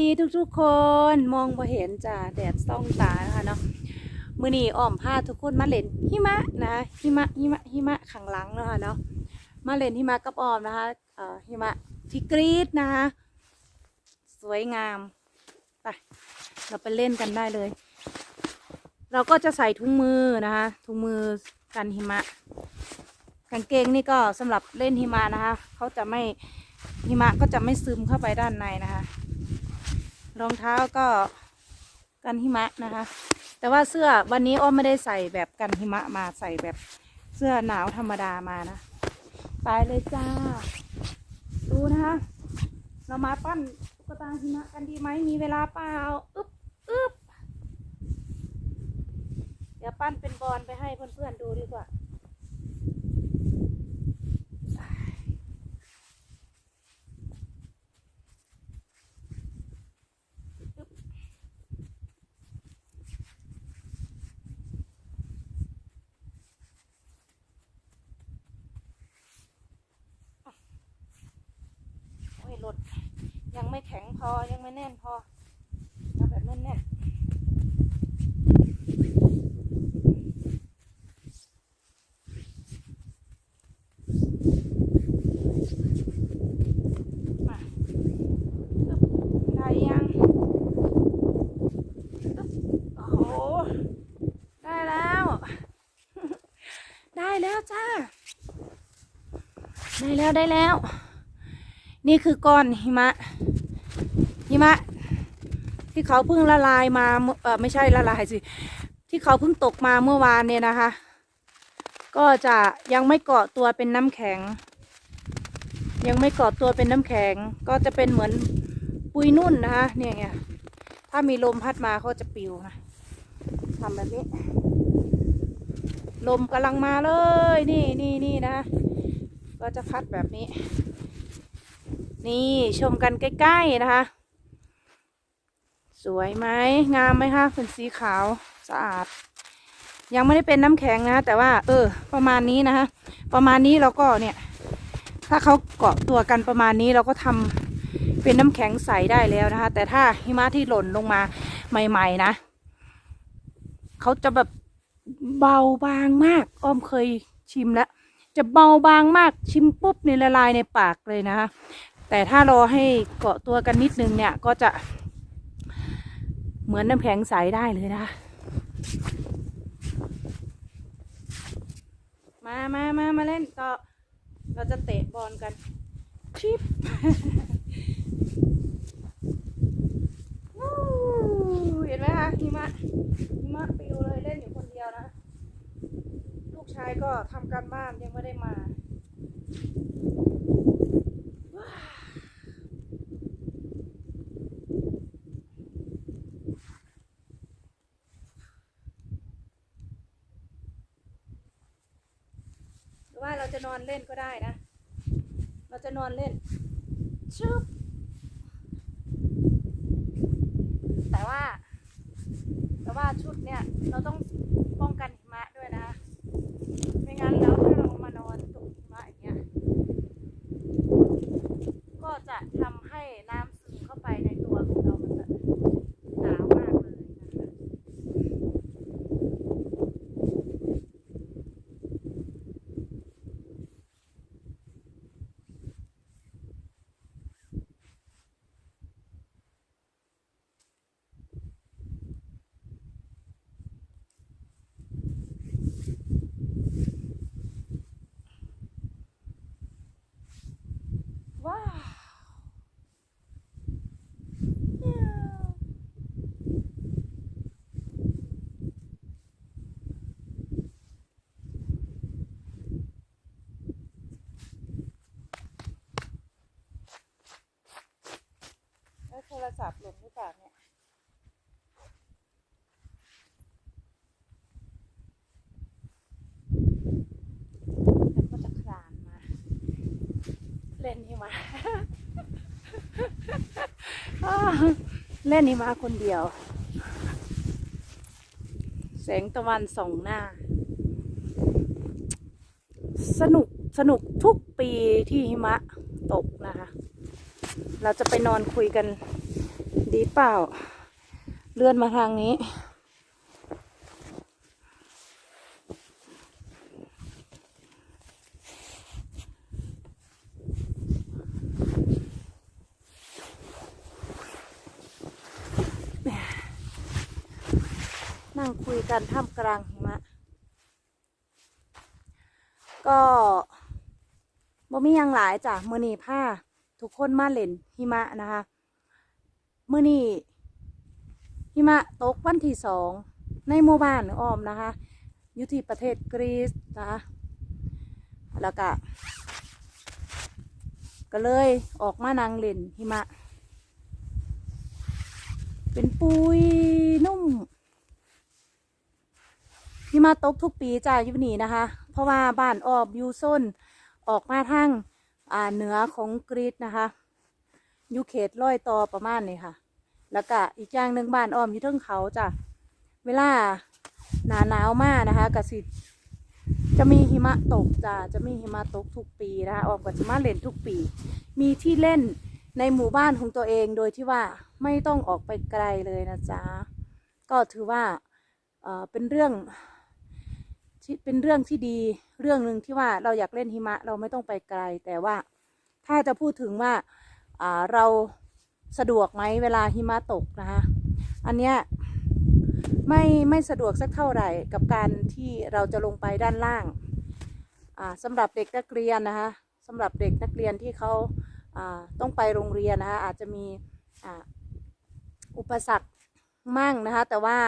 ดีทุกๆ คนมองบ่เห็นจ้าแดดส่องตานะคะเนาะมือนีอ้อมพาทุกคนมาเล่นหิมะนะหิมะหิมะหิมะข้างหลังนะคะเนาะมาเล่นหิมะกับอ้อมนะคะเอ่อหิมะที่กรีดนะคะสวยงามไปเราไปเล่นกันได้เลย เราก็จะใส่ถุงมือนะคะถุงมือกันหิมะกางเกงนี่ก็สำหรับเล่นหิมะนะคะเขาจะไม่หิมะก็จะไม่ซึมเข้าไปด้านในนะคะ รองเท้าก็กันหิมะนะคะ แต่ว่าเสื้อวันนี้อ้อมไม่ได้ใส่แบบกันหิมะมาใส่แบบเสื้อหนาวธรรมดามานะ ไปเลยจ้า ดูนะคะเรามาปั้นตุ๊กตาหิมะกันดีไหมมีเวลาเปล่าอึ๊บอึ๊บเดี๋ยวปั้นเป็นบอลไปให้เพื่อนๆดูดีกว่า โอ้ยหลดยัง ไม่แข็งพอยังไม่แน่นพอเอาแบบแน่นๆมาได้ยังโอ้โหได้แล้วได้แล้วจ้าได้แล้วได้แล้ว นี่คือก้อนหิมะ หิมะ ที่เขาเพิ่งละลายมาเออไม่ใช่ละลายสิ ที่เขาเพิ่งตกมาเมื่อวานเนี่ยนะคะ ก็จะยังไม่เกาะตัวเป็นน้ำแข็ง ยังไม่เกาะตัวเป็นน้ำแข็ง ก็จะเป็นเหมือนปุยนุ่นนะคะเนี่ยไงถ้ามีลมพัดมาเขาจะปิวนะทำแบบนี้ ลมกำลังมาเลย นี่นี่นี่นะ ก็จะพัดแบบนี้ นี่ชมกันใกล้ๆนะคะ สวยไหมงามไหมคะเป็นสีขาวสะอาด ยังไม่ได้เป็นน้ำแข็งนะ แต่ว่าเออ ประมาณนี้นะคะ ประมาณนี้เราก็เนี่ย ถ้าเขาเกาะตัวกันประมาณนี้เราก็ทำเป็นน้ำแข็งใสได้แล้วนะคะ แต่ถ้าหิมะที่หล่นลงมาใหม่ ๆ นะเขาจะแบบเบาบางมาก อ้อมเคยชิมแล้ว จะเบาบางมากชิมปุ๊บนี่ละลายในปากเลยนะคะ แต่ถ้ารอให้เกาะตัวกันนิดนึงเนี่ยก็จะเหมือนน้ำแข็งใสได้เลยนะ มามามามาเล่นต่อ เราจะเตะบอลกัน ชิปเห็นไหมคะหิมะหิมะปิวเลยเล่นอยู่คนเดียวนะ ลูกชายก็ทำการบ้านยังไม่ได้มาว้าวหรือว่า เราจะนอนเล่นก็ได้นะ เราจะนอนเล่นชุบแต่ว่า แต่ว่าชุดเนี่ยเราต้องป้องกันหิมะด้วยนะคะ ไม่งั้นแล้วถ้าเรามานอนตกหิมะอย่างเงี้ย ก็จะทำให้น้ำซึมเข้าไปในตัวของเรา มันจะหนาวมากเลยนะคะว้าวแล้วโทร ศัพท์หล่นหรือเปล่าเนี่ยแล้วก็จะคลานมา เล่นนี่มา เล่นนี่มาคนเดียว แสงตะวันส่องหน้า สนุกสนุกทุกปีที่หิมะตกนะคะ เราจะไปนอนคุยกัน ดีเปล่า เลื่อนมาทางนี้ นั่งคุยกันท่ามกลางหิมะ ก็บ่มียังหลายจ้ะมือนีผ้าทุกคนมาเล่นหิมะนะคะ มื้อนี้หิมะตกวันที่สองในหมู่บ้านอ้อมนะคะ อยู่ที่ประเทศกรีซนะคะแล้วก็ก็เลยออกมานั่งเล่นหิมะ เป็นปุยนุ่มหิมะตกทุกปีจ้าอยู่นี่นะคะ เพราะว่าบ้านออบอยู่โซนออกมาทางอ่าเหนือของกรีซนะคะ อยู่เขตร้อยต่อประมาณนี้ค่ะ แล้วก็อีกอย่างหนึ่งบ้านอ้อมอยู่เทิงเขาจ้ะเวลาหนาหนาวมากนะคะกสิจะมีหิมะตกจ้ะจะมีหิมะตกทุกปีนะคะออมก็จะมาเล่นทุกปี มีที่เล่นในหมู่บ้านของตัวเองโดยที่ว่าไม่ต้องออกไปไกลเลยนะจ๊ะก็ถือว่าเอ่อเป็นเรื่องที่เป็นเรื่องที่ดีเรื่องหนึ่งที่ว่าเราอยากเล่นหิมะเราไม่ต้องไปไกล แต่ว่าถ้าจะพูดถึงว่า เราสะดวกไหมเวลาหิมะตกนะคะอันเนี้ยไม่ไม่สะดวกสักเท่าไหร่กับการที่เราจะลงไปด้านล่างาสำหรับเด็กนักเรียนนะคะสำหรับเด็กนักเรียนที่เขาาต้องไปโรงเรียนนะคะอาจจะมีอ,อุปสรรคมั่งนะคะแต่ว่า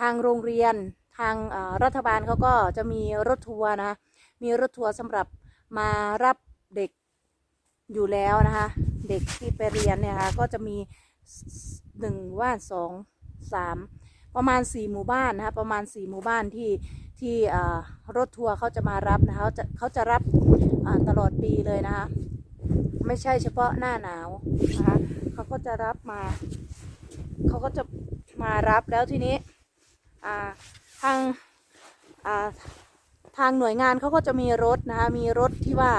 ทางโรงเรียนทางรัฐบาลเขาก็จะมีรถทัวร์นะคะมีรถทัวร์สำหรับมารับเด็กอยู่แล้วนะคะ เด็กที่ไปเรียนเนี่ยนะคะก็จะมีหนึ่งว่าสองสามประมาณสี่หมู่บ้านนะคะประมาณสี่หมู่บ้านที่ที่รถทัวร์เขาจะมารับนะคะเขาจะเขาจะรับตลอดปีเลยนะคะไม่ใช่เฉพาะหน้าหนาวนะคะเขาก็จะรับมาเขาก็จะมารับแล้วทีนี้ทางทางหน่วยงานเขาก็จะมีรถนะคะมีรถที่ว่า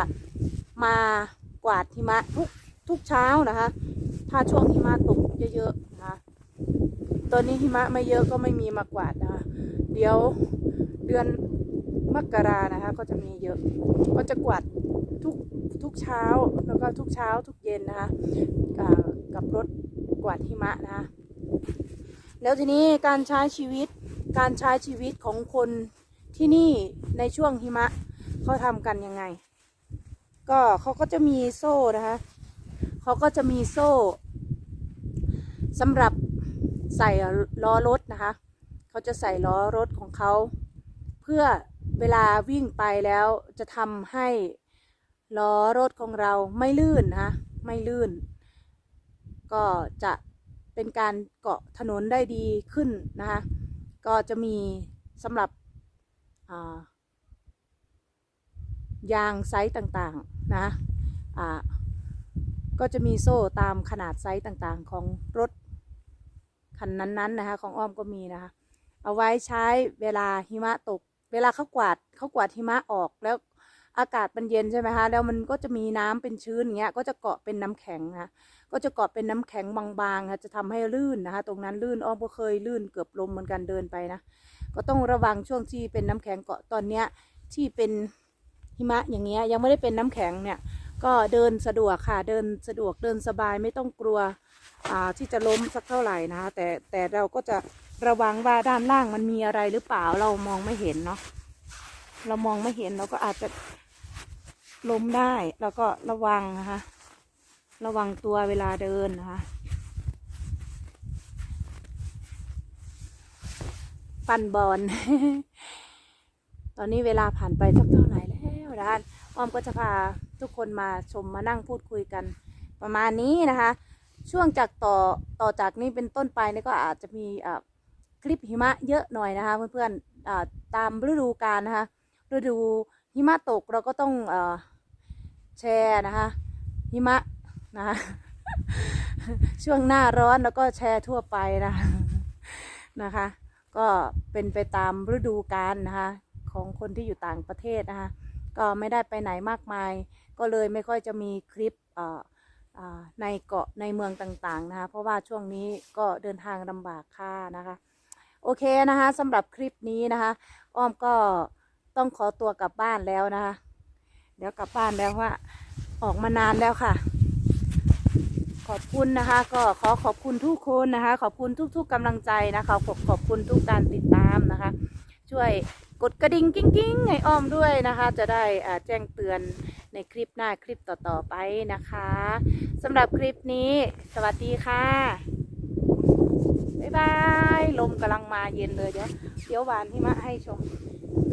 มากวาดหิมะทุก ทุกเช้านะคะ ถ้าช่วงหิมะตกเยอะๆนะคะตอนนี้หิมะไม่เยอะก็ไม่มีมากวาดนะคะเดี๋ยวเดือนมกรานะคะ ก็จะมีเยอะ ก็จะกวาดทุกทุกเช้าแล้วก็ทุกเช้าทุกเย็นนะคะกับรถกวาดหิมะนะคะแล้วทีนี้การใช้ชีวิตการใช้ชีวิตของคนที่นี่ในช่วงหิมะเขาทำกันยังไง ก็เขาก็จะมีโซ่นะคะ เขาก็จะมีโซ่สำหรับใส่ล้อรถนะคะ เขาจะใส่ล้อรถของเขา เพื่อเวลาวิ่งไปแล้วจะทำให้ล้อรถของเราไม่ลื่นนะคะไม่ลื่น ก็จะเป็นการเกาะถนนได้ดีขึ้นนะคะก็จะมีสำหรับายางไซส์ต่างๆนะอ่า ก็จะมีโซ่ตามขนาดไซส์ต่างๆ ของรถคันนั้นๆนะคะ ของอ้อมก็มีนะคะ เอาไว้ใช้เวลาหิมะตก เวลาเขากวาดเขากวาดหิมะออกแล้วอากาศมันเย็นใช่ไหมคะแล้วมันก็จะมีน้ำเป็นชื้นอย่างเงี้ยก็จะเกาะเป็นน้ำแข็งนะคะก็จะเกาะเป็นน้ำแข็งบางๆค่ะจะทำให้ลื่นนะคะ ตรงนั้นลื่นอ้อมก็เคยลื่นเกือบลมเหมือนกันเดินไปนะก็ต้องระวังช่วงที่เป็นน้ำแข็งเกาะตอนเนี้ยที่เป็นหิมะอย่างเงี้ยยังไม่ได้เป็นน้ำแข็งเนี่ย ก็เดินสะดวกค่ะเดินสะดวกเดินสบายไม่ต้องกลัวที่จะล้มสักเท่าไหร่นะคะแต่แต่เราก็จะระวังว่าด้านล่างมันมีอะไรหรือเปล่าเรามองไม่เห็นเนาะเรามองไม่เห็นเราก็อาจจะล้มได้แล้วก็ระวังนะคะระวังตัวเวลาเดินนะคะปั่นบอล ตอนนี้เวลาผ่านไปสักเท่าไหร่แล้วนะอ้อมก็จะพา ทุกคนมาชมมานั่งพูดคุยกัน ประมาณนี้นะคะ ช่วงจากต่อต่อจากนี้เป็นต้นไปนี่ก็อาจจะมีคลิปหิมะเยอะหน่อยนะคะ เพื่อนๆตามฤดูกาลนะคะฤดูหิมะตกเราก็ต้องอแชร์นะคะหิมะนะคะช่วงหน้าร้อนแล้วก็แชร์ทั่วไปนะนะคะ ก็เป็นไปตามฤดูกาลนะคะ ของคนที่อยู่ต่างประเทศนะคะ ก็ไม่ได้ไปไหนมากมาย ก็เลยไม่ค่อยจะมีคลิปในเกาะในเมืองต่างๆนะคะ เพราะว่าช่วงนี้ก็เดินทางลำบากค่ะนะคะ โอเคนะคะสำหรับคลิปนี้นะคะ อ้อมก็ต้องขอตัวกลับบ้านแล้วนะคะ เดี๋ยวกลับบ้านแล้วว่าออกมานานแล้วค่ะ ขอบคุณนะคะ ก็ขอขอบคุณทุกคนนะคะ ขอบคุณทุก ๆกำลังใจนะคะขอบขอบคุณทุกการติดตามนะคะ ช่วยกดกระดิ่งกิ้งกิ้งให้อ้อมด้วยนะคะ จะได้แจ้งเตือน ในคลิปหน้าคลิปต่อๆไปนะคะสำหรับคลิปนี้ สวัสดีค่ะ บ๊ายบาย ลมกำลังมาเย็นเลยเดี๋ยวเดี๋ยวหวานหิมะให้ชม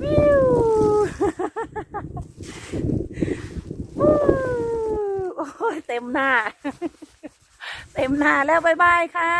วิวโอ้ยเต็มหน้า เต็มหน้าแล้วบ๊ายบายค่ะ